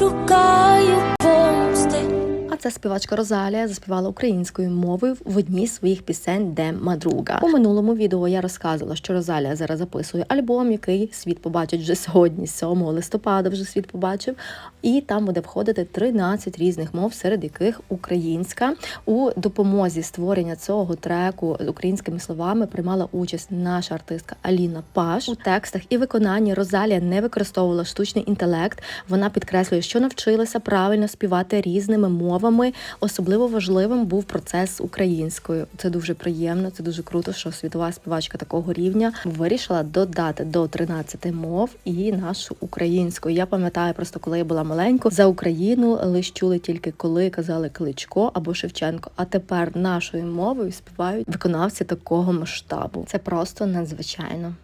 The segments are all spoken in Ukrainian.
machucar. Це співачка Розалія заспівала українською мовою в одній з своїх пісень Де Мадруга. У минулому відео я розказувала, що Розалія зараз записує альбом, який світ побачить вже сьогодні, 7 листопада, вже світ побачив. І там буде входити 13 різних мов, серед яких українська. У допомозі створення цього треку з українськими словами приймала участь наша артистка Аліна Паш. У текстах і виконанні Розалія не використовувала штучний інтелект. Вона підкреслює, що навчилася правильно співати різними мовами. Особливо важливим був процес українською. Це дуже приємно, це дуже круто, що світова співачка такого рівня вирішила додати до 13 мов і нашу українську. Я пам'ятаю просто, коли я була маленько, за Україну лиш чули тільки коли казали Кличко або Шевченко. А тепер нашою мовою співають виконавці такого масштабу. Це просто надзвичайно.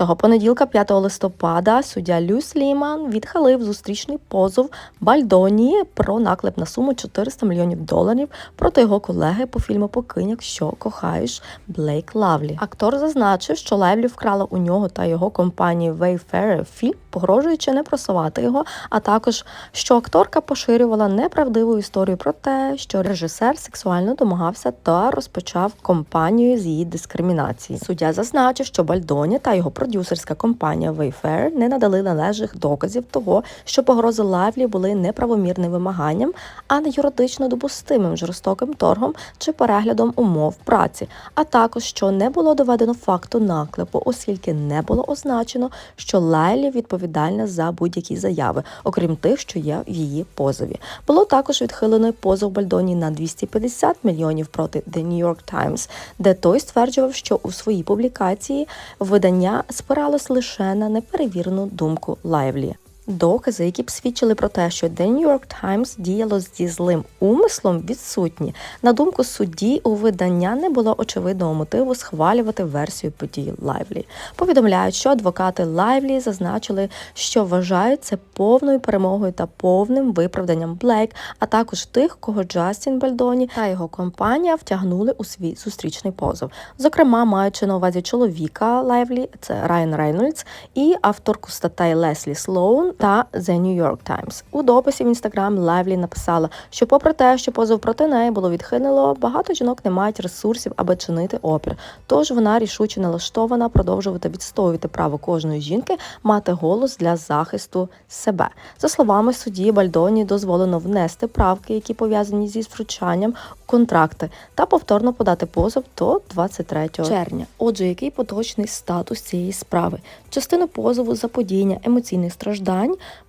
Цього понеділка, 5 листопада, суддя Люс Ліман відхилив зустрічний позов Бальдоні про наклеп на суму 400 мільйонів доларів проти його колеги по фільму Покиняк, що кохаєш Блейк Лавлі. Актор зазначив, що Лавлі вкрала у нього та його компанії Wayfarer фільм, погрожуючи не просувати його, а також що акторка поширювала неправдиву історію про те, що режисер сексуально домагався та розпочав компанію з її дискримінації. Суддя зазначив, що Бальдоні та його продюсерська компанія Wayfair не надали належних доказів того, що погрози Лавлі були неправомірним вимаганням, а не юридично допустимим жорстоким торгом чи переглядом умов праці, а також що не було доведено факту наклепу, оскільки не було означено, що Лайлі відповідальна за будь-які заяви, окрім тих, що є в її позові. Було також відхилено позов Бальдоні на 250 мільйонів проти The New York Times, де той стверджував, що у своїй публікації видання спиралось лише на неперевірену думку Лайвлі. Докази, які б свідчили про те, що The New York Times діяло зі злим умислом, відсутні. На думку судді, у видання не було очевидного мотиву схвалювати версію подій Лайвлі. Повідомляють, що адвокати Лайвлі зазначили, що вважають це повною перемогою та повним виправданням Блейк, а також тих, кого Джастін Бальдоні та його компанія втягнули у свій зустрічний позов. Зокрема, маючи на увазі чоловіка Лайвлі, це Райан Рейнольдс, і авторку статей Леслі Слоун та The New York Times. У дописі в інстаграм Лайвлі написала, що, попри те, що позов проти неї було відхилено, багато жінок не мають ресурсів, аби чинити опір. Тож вона рішуче налаштована продовжувати відстоювати право кожної жінки мати голос для захисту себе. За словами судді, Бальдоні дозволено внести правки, які пов'язані зі втручанням контракти, та повторно подати позов до 23 червня. Отже, який поточний статус цієї справи? Частину позову за подіяння емоційних страждань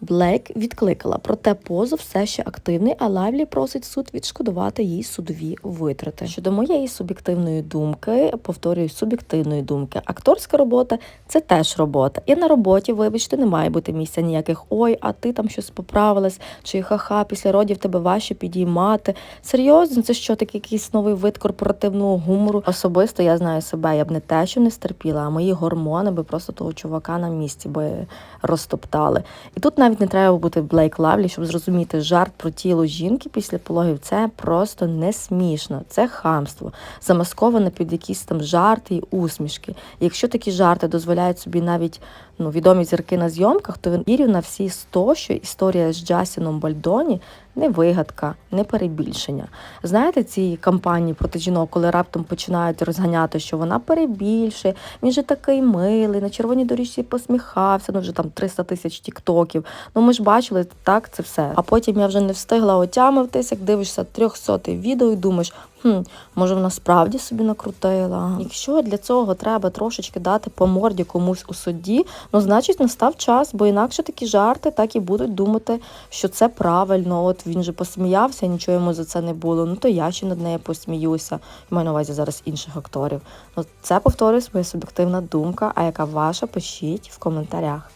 Блейк відкликала, проте позов все ще активний, а Лайвлі просить суд відшкодувати їй судові витрати. Щодо моєї суб'єктивної думки, повторюю, суб'єктивної думки, акторська робота це теж робота. І на роботі, вибачте, не має бути місця ніяких ой, а ти там щось поправилась, чи ха-ха, після родів тебе важче підіймати. Серйозно, це що такий якийсь новий вид корпоративного гумору? Особисто я знаю себе, я б не те, що не стерпіла, а мої гормони би просто того чувака на місці би розтоптали. І тут навіть не треба бути Блейк Лавлі, щоб зрозуміти жарт про тіло жінки після пологів. Це просто не смішно, це хамство, замасковане під якісь там жарти і усмішки. І якщо такі жарти дозволяють собі навіть ну, відомі зірки на зйомках, то він вірю на всі сто, що історія з Джасіном Бальдоні не вигадка, не перебільшення. Знаєте, ці кампанії проти жінок, коли раптом починають розганяти, що вона перебільшує, він же такий милий, на червоній доріжці посміхався, ну вже там 300 тисяч тіктоків. Ну ми ж бачили, так це все. А потім я вже не встигла отямитись, як дивишся 300 відео і думаєш, хм, може вона справді собі накрутила. Якщо для цього треба трошечки дати по морді комусь у суді, ну значить настав час, бо інакше такі жарти так і будуть думати, що це правильно. От він же посміявся, нічого йому за це не було. Ну то я ще над нею посміюся. Маю на увазі зараз інших акторів. Ну це повторюю своя суб'єктивна думка. А яка ваша? Пишіть в коментарях.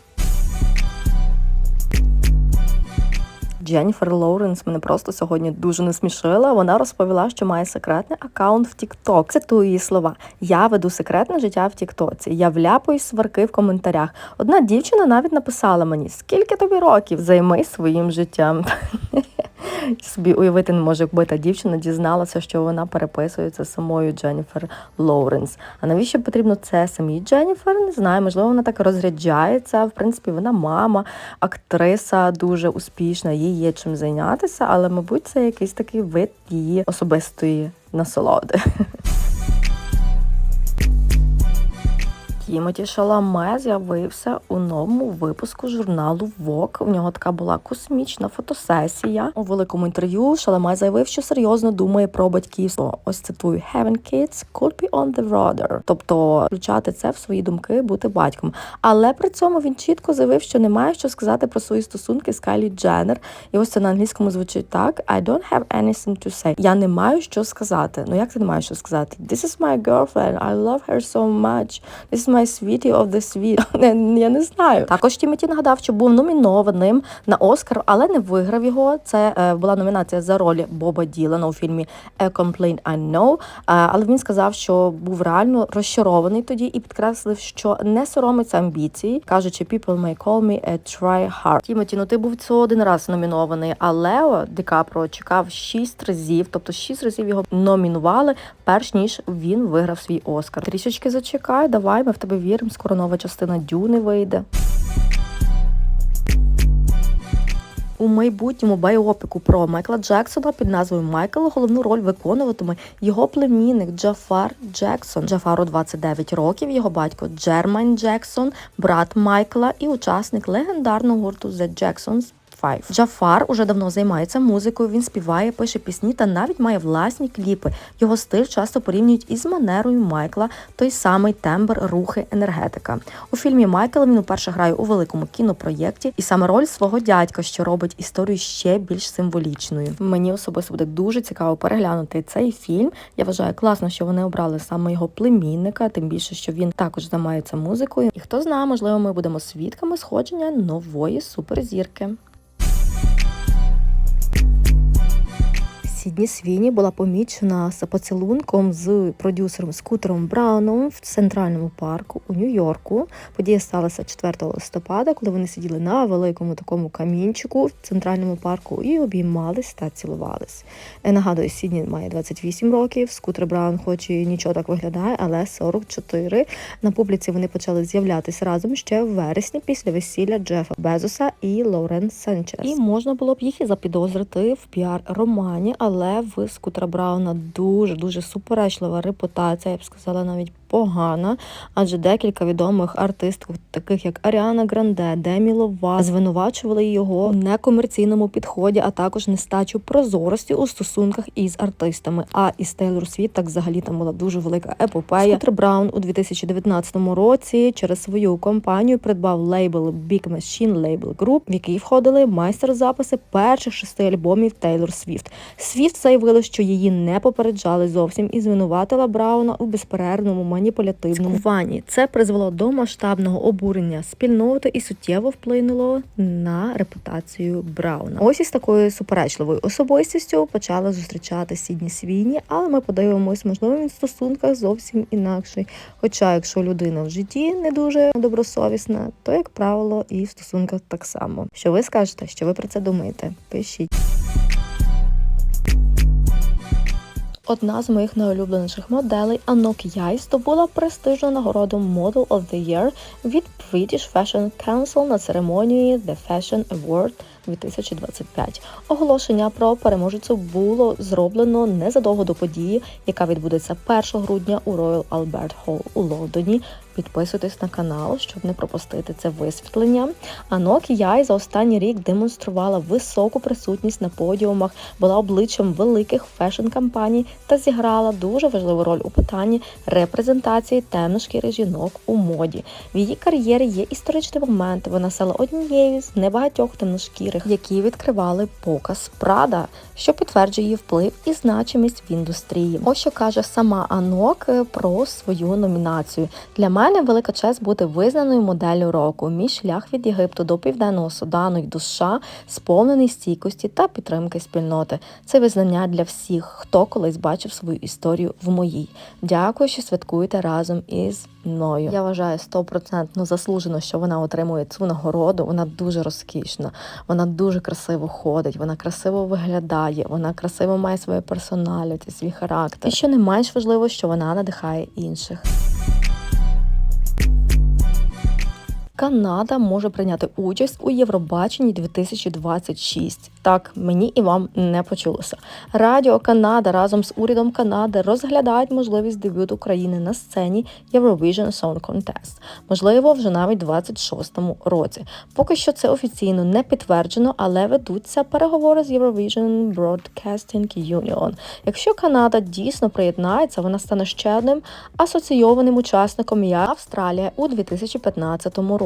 Дженніфер Лоуренс мене просто сьогодні дуже не смішила. Вона розповіла, що має секретний аккаунт в TikTok. Цитую її слова: Я веду секретне життя в Тіктоці. Я вляпую сварки в коментарях. Одна дівчина навіть написала мені: скільки тобі років? Займись своїм життям. Собі уявити не може, якби та дівчина дізналася, що вона переписується з самою Дженніфер Лоуренс. А навіщо потрібно це самій Дженніфер? Не знаю, можливо, вона так розряджається. В принципі, вона мама, актриса дуже успішна, їй є чим зайнятися, але, мабуть, це якийсь такий вид її особистої насолоди. Тімоті Шаламе з'явився у новому випуску журналу Vogue. У нього така була космічна фотосесія. У великому інтерв'ю Шаламе заявив, що серйозно думає про батьківство. Ось цитую «Having kids could be on the radar». Тобто включати це в свої думки, бути батьком. Але при цьому він чітко заявив, що не має що сказати про свої стосунки з Кайлі Дженнер. І ось це на англійському звучить так: I don't have anything to say. Я не маю що сказати. Ну як ти не маєш що сказати? This is my girlfriend. I love her so much. This is my sweetie of the sweet. Я не знаю. Також Тімоті нагадав, що був номінованим на Оскар, але не виграв його. Це е, була номінація за роль Боба Ділана у фільмі A Complaint I Know. Е, але він сказав, що був реально розчарований тоді і підкреслив, що не соромиться амбіції, кажучи, people may call me a try hard. Тімоті, ну ти був цього один раз номінований, а Лео Ді Капро чекав шість разів, тобто шість разів його номінували, перш ніж він виграв свій Оскар. Трішечки зачекай, давай, ми в тебе віримо. Скоро нова частина Дюни вийде. У майбутньому байопіку про Майкла Джексона під назвою Майкл головну роль виконуватиме його племінник Джафар Джексон. Джафару 29 років. Його батько Джермайн Джексон, брат Майкла і учасник легендарного гурту The Jacksons. Five. Джафар уже давно займається музикою. Він співає, пише пісні та навіть має власні кліпи. Його стиль часто порівнюють із манерою Майкла, той самий тембр, рухи, енергетика. У фільмі Майкл він уперше грає у великому кінопроєкті, і саме роль свого дядька, що робить історію ще більш символічною. Мені особисто буде дуже цікаво переглянути цей фільм. Я вважаю класно, що вони обрали саме його племінника, тим більше, що він також займається музикою. І хто знає, можливо, ми будемо свідками сходження нової суперзірки. Сідні Свіні була помічена з поцілунком з продюсером Скутером Брауном в центральному парку у Нью-Йорку. Подія сталася 4 листопада, коли вони сиділи на великому такому камінчику в центральному парку і обіймались та цілувались. Е, Нагадую, Сідні має 28 років. Скутер Браун, хоч і нічого так виглядає, але 44. На публіці вони почали з'являтися разом ще в вересні після весілля Джефа Безоса і Лорен Санчес. І можна було б їх і запідозрити в піар-романі, але в Скутера Брауна дуже дуже суперечлива репутація, я б сказала, навіть погана, адже декілька відомих артисток, таких як Аріана Гранде, Демі Лова, звинувачували його в некомерційному підході, а також нестачу прозорості у стосунках із артистами. А із Тейлор Світ так взагалі там була дуже велика епопея. Скутер Браун у 2019 році через свою компанію придбав лейбл Big Machine Label Group, в який входили майстер-записи перших шести альбомів Тейлор Свіфт. Свіфт заявила, що її не попереджали зовсім і звинуватила Брауна у безперервному маніпулятивному вані. Це призвело до масштабного обурення спільноти і суттєво вплинуло на репутацію Брауна. Ось із такою суперечливою особистістю почала зустрічати Сідні Свіні, але ми подивимось, можливо, він в стосунках зовсім інакший. Хоча, якщо людина в житті не дуже добросовісна, то як правило і в стосунках так само. Що ви скажете? Що ви про це думаєте? Пишіть. Одна з моїх найулюбленіших моделей Анок Яй здобула престижну нагороду Model of the Year від British Fashion Council на церемонії The Fashion Award 2025. Оголошення про переможецю було зроблено незадовго до події, яка відбудеться 1 грудня у Royal Albert Hall у Лондоні. Підписуйтесь на канал, щоб не пропустити це висвітлення. Анок Яй за останній рік демонструвала високу присутність на подіумах, була обличчям великих фешн-кампаній та зіграла дуже важливу роль у питанні репрезентації темношкірих жінок у моді. В її кар'єрі є історичний момент. Вона стала однією з небагатьох темношкірих, які відкривали показ Прада, що підтверджує її вплив і значимість в індустрії. Ось що каже сама Анок е, про свою номінацію. Для мене велика честь бути визнаною моделлю року. Мій шлях від Єгипту до Південного Судану й до США сповнений стійкості та підтримки спільноти. Це визнання для всіх, хто колись бачив свою історію в моїй. Дякую, що святкуєте разом із мною. Я вважаю стопроцентно заслужено, що вона отримує цю нагороду. Вона дуже розкішна. Вона Вона дуже красиво ходить, вона красиво виглядає, вона красиво має своє персоналіті, свій характер. І що не менш важливо, що вона надихає інших. Канада може прийняти участь у Євробаченні 2026. Так, мені і вам не почулося. Радіо Канада разом з урядом Канади розглядають можливість дебюту України на сцені Eurovision Song Contest. Можливо, вже навіть у 26-му році. Поки що це офіційно не підтверджено, але ведуться переговори з Eurovision Broadcasting Union. Якщо Канада дійсно приєднається, вона стане ще одним асоційованим учасником як Австралія у 2015 році.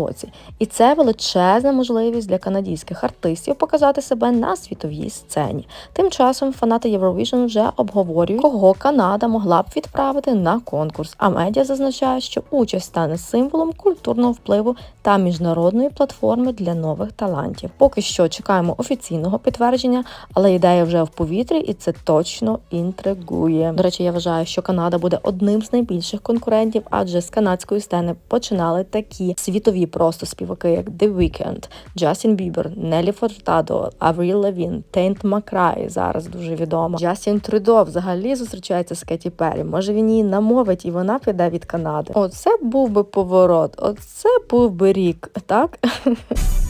І це величезна можливість для канадських артистів показати себе на світовій сцені. Тим часом фанати Eurovision вже обговорюють, кого Канада могла б відправити на конкурс. А медіа зазначають, що участь стане символом культурного впливу та міжнародної платформи для нових талантів. Поки що чекаємо офіційного підтвердження, але ідея вже в повітрі, і це точно інтригує. До речі, я вважаю, що Канада буде одним з найбільших конкурентів, адже з канадської сцени починали такі світові просто співаки, як The Weeknd, Джастін Бібер, Нелі Фортадо, Авріл Лавін, Тейнт Макрай, зараз дуже відома. Джастін Трюдо взагалі зустрічається з Кеті Перрі. Може він її намовить, і вона піде від Канади. Оце був би поворот, оце був би рік, так?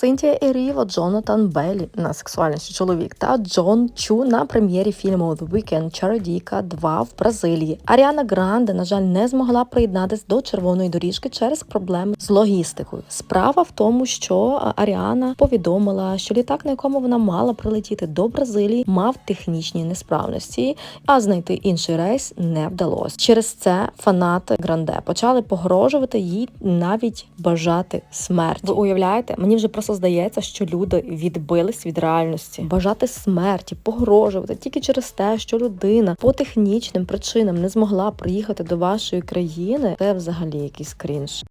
Синтія Еріва, Джонатан Беллі на сексуальність чоловік та Джон Чу на прем'єрі фільму The Weekend Чародійка 2 в Бразилії. Аріана Гранде, на жаль, не змогла приєднатись до червоної доріжки через проблеми з логістикою. Справа в тому, що Аріана повідомила, що літак, на якому вона мала прилетіти до Бразилії, мав технічні несправності, а знайти інший рейс не вдалося. Через це фанати Гранде почали погрожувати їй навіть бажати смерті. Ви уявляєте, мені вже просто здається, що люди відбились від реальності. Бажати смерті, погрожувати тільки через те, що людина по технічним причинам не змогла приїхати до вашої країни. Це взагалі якийсь крінж.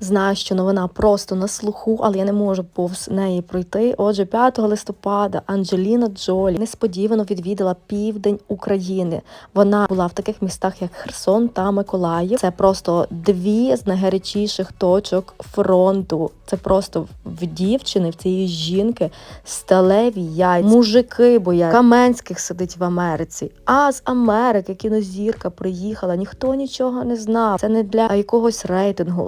Знаю, що новина просто на слуху, але я не можу повз неї пройти. Отже, 5 листопада Анджеліна Джолі несподівано відвідала південь України. Вона була в таких містах, як Херсон та Миколаїв. Це просто дві з найгарячіших точок фронту. Це просто в дівчини, в цієї жінки сталеві яйця. Мужики боять. Каменських сидить в Америці. А з Америки кінозірка приїхала. Ніхто нічого не знав. Це не для якогось рейтингу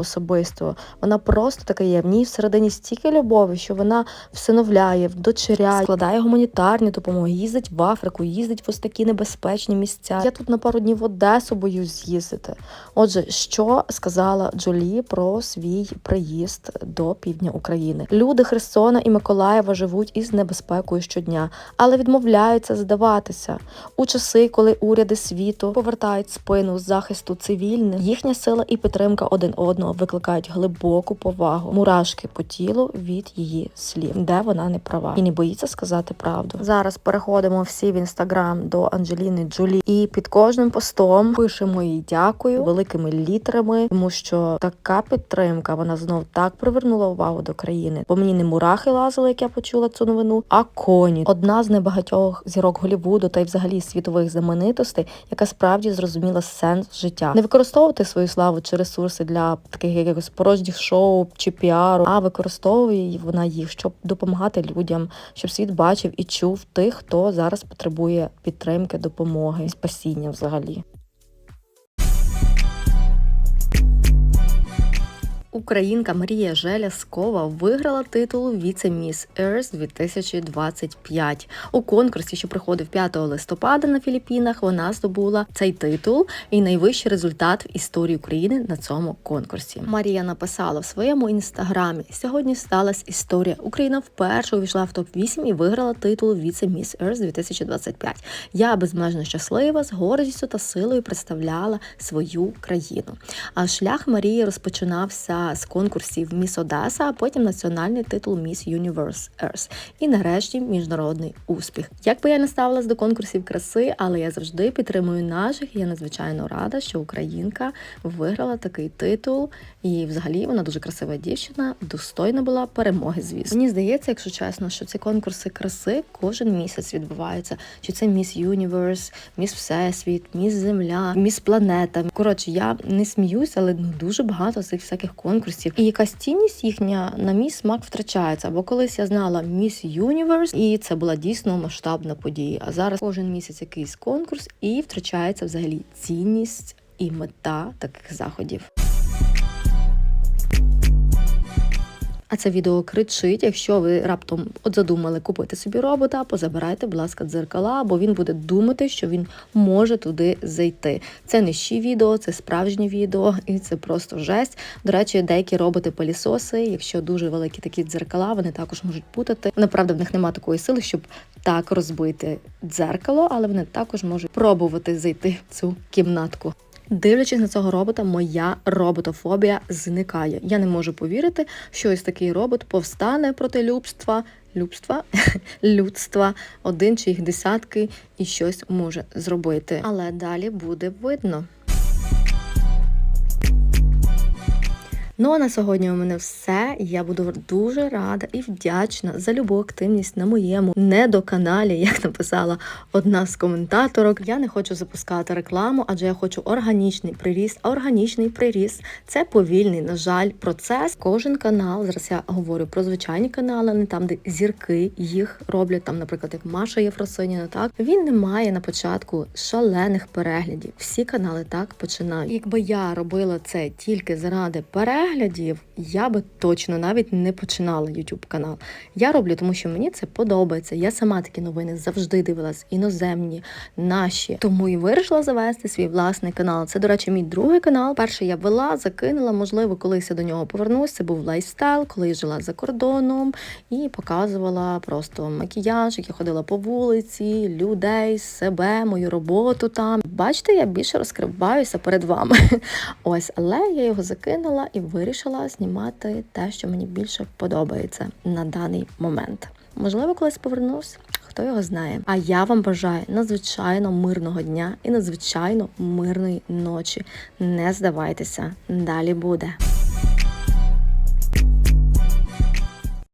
особистого. Вона просто така є. В ній всередині стільки любові, що вона всиновляє, вдочеряє, складає гуманітарні допомоги, їздить в Африку, їздить в ось такі небезпечні місця. Я тут на пару днів в Одесу боюсь з'їздити. Отже, що сказала Джолі про свій приїзд до півдня України? Люди Херсона і Миколаєва живуть із небезпекою щодня, але відмовляються здаватися у часи, коли уряди світу повертають спину з захисту цивільних. Їхня сила і підтримка один одного викликають глибоку повагу, мурашки по тілу від її слів, де вона не права і не боїться сказати правду. Зараз переходимо всі в інстаграм до Анджеліни Джолі, і під кожним постом пишемо їй дякую великими літерами, тому що така підтримка вона знов так привернула увагу до країни. Бо мені не мурахи лазили, як я почула цю новину, а коні. Одна з небагатьох зірок Голівуду та й взагалі світових знаменитостей, яка справді зрозуміла сенс життя. Не використовувати свою славу чи ресурси для таких якихось порожніх шоу чи піару, а використовує вона їх, щоб допомагати людям, щоб світ бачив і чув тих, хто зараз потребує підтримки, допомоги, спасіння взагалі. Українка Марія Желяскова виграла титул віце-міс Earth 2025. У конкурсі, що проходив 5 листопада на Філіппінах, вона здобула цей титул і найвищий результат в історії України на цьому конкурсі. Марія написала в своєму інстаграмі: сьогодні сталася історія. Україна вперше увійшла в топ 8 і виграла титул віце-міс Earth 2025. Я безмежно щаслива, з гордістю та силою представляла свою країну. А шлях Марії розпочинався з конкурсів Міс Одеса, а потім національний титул Міс Universe Earth. І нарешті міжнародний успіх. Як би я не ставилась до конкурсів краси, але я завжди підтримую наших. Я надзвичайно рада, що Українка виграла такий титул. І взагалі вона дуже красива дівчина, достойна була перемоги. Звісно, мені здається, якщо чесно, що ці конкурси краси кожен місяць відбуваються. Чи це Міс Юніверс, Міс Всесвіт, Міс Земля, Міс Планета. Коротше, я не сміюсь, але ну дуже багато цих всяких конкурсів. І якась цінність їхня на мій смак втрачається. Бо колись я знала Міс Юніверс, і це була дійсно масштабна подія. А зараз кожен місяць якийсь конкурс, і втрачається взагалі цінність і мета таких заходів. А це відео кричить. Якщо ви раптом от задумали купити собі робота, позабирайте, будь ласка, дзеркала, бо він буде думати, що він може туди зайти. Це не щі відео, це справжнє відео, і це просто жесть. До речі, деякі роботи пилісоси, якщо дуже великі такі дзеркала, вони також можуть путати. Направда, в них немає такої сили, щоб так розбити дзеркало, але вони також можуть пробувати зайти в цю кімнатку. Дивлячись на цього робота, моя роботофобія зникає. Я не можу повірити, що ось такий робот повстане проти любства, любства, людства, один чи їх десятки і щось може зробити. Але далі буде видно. Ну а на сьогодні у мене все. Я буду дуже рада і вдячна за любу активність на моєму недоканалі, як написала одна з коментаторок. Я не хочу запускати рекламу, адже я хочу органічний приріст. А органічний приріст це повільний, на жаль, процес. Кожен канал. Зараз я говорю про звичайні канали, не там, де зірки їх роблять. Там, наприклад, як Маша Єфросиніна, так він не має на початку шалених переглядів. Всі канали так починають. Якби я робила це тільки заради переглядів, я би точно навіть не починала YouTube канал. Я роблю, тому що мені це подобається. Я сама такі новини завжди дивилась, іноземні, наші. Тому і вирішила завести свій власний канал. Це, до речі, мій другий канал. Перший я вела, закинула. Можливо, колись я до нього повернусь. Це був лайфстайл, коли я жила за кордоном і показувала просто макіяж, як я ходила по вулиці, людей, себе, мою роботу там. Бачите, я більше розкриваюся перед вами. Ось, але я його закинула і вирішила знімати те, що мені більше подобається на даний момент. Можливо, колись повернусь. Хто його знає? А я вам бажаю надзвичайно мирного дня і надзвичайно мирної ночі. Не здавайтеся, далі буде.